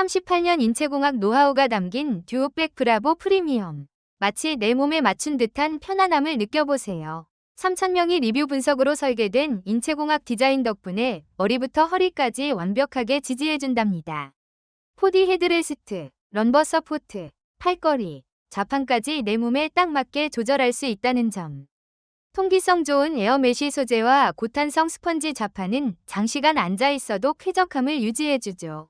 38년 인체공학 노하우가 담긴 듀오백 브라보 프리미엄. 마치 내 몸에 맞춘 듯한 편안함을 느껴보세요. 3,000명이 리뷰 분석으로 설계된 인체공학 디자인 덕분에 머리부터 허리까지 완벽하게 지지해준답니다. 4D 헤드레스트, 런버 서포트, 팔걸이, 좌판까지 내 몸에 딱 맞게 조절할 수 있다는 점. 통기성 좋은 에어메쉬 소재와 고탄성 스펀지 좌판은 장시간 앉아 있어도 쾌적함을 유지해주죠.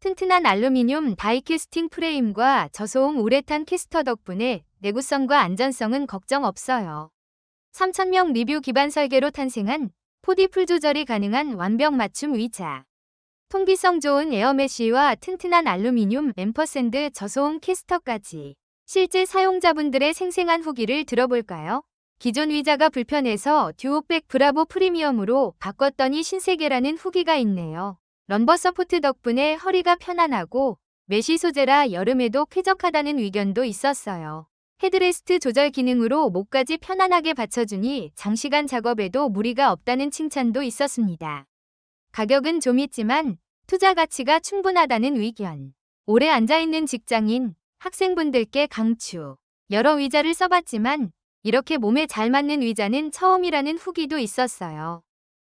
튼튼한 알루미늄 다이캐스팅 프레임과 저소음 우레탄 캐스터 덕분에 내구성과 안전성은 걱정 없어요. 3,000명 리뷰 기반 설계로 탄생한 4D 풀 조절이 가능한 완벽 맞춤 의자. 통기성 좋은 에어메쉬와 튼튼한 알루미늄 앰퍼샌드 저소음 캐스터까지 실제 사용자분들의 생생한 후기를 들어볼까요? 기존 의자가 불편해서 듀오백 브라보 프리미엄으로 바꿨더니 신세계라는 후기가 있네요. 럼버 서포트 덕분에 허리가 편안하고 메쉬 소재라 여름에도 쾌적하다는 의견도 있었어요. 헤드레스트 조절 기능으로 목까지 편안하게 받쳐주니 장시간 작업에도 무리가 없다는 칭찬도 있었습니다. 가격은 좀 있지만 투자 가치가 충분하다는 의견. 오래 앉아있는 직장인, 학생분들께 강추. 여러 의자를 써봤지만 이렇게 몸에 잘 맞는 의자는 처음이라는 후기도 있었어요.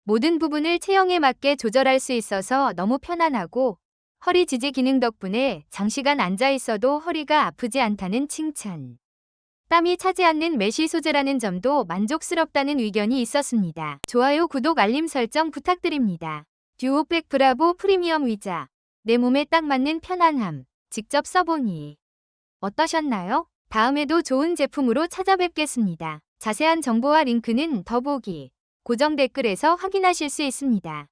모든 부분을 체형에 맞게 조절할 수 있어서 너무 편안하고 허리 지지 기능 덕분에 장시간 앉아 있어도 허리가 아프지 않다는 칭찬. 땀이 차지 않는 메쉬 소재라는 점도 만족스럽다는 의견이 있었습니다. 좋아요, 구독, 알림 설정 부탁드립니다. 듀오백 브라보 프리미엄 의자. 내 몸에 딱 맞는 편안함. 직접 써보니 어떠셨나요? 다음에도 좋은 제품으로 찾아뵙겠습니다. 자세한 정보와 링크는 더보기, 고정 댓글에서 확인하실 수 있습니다.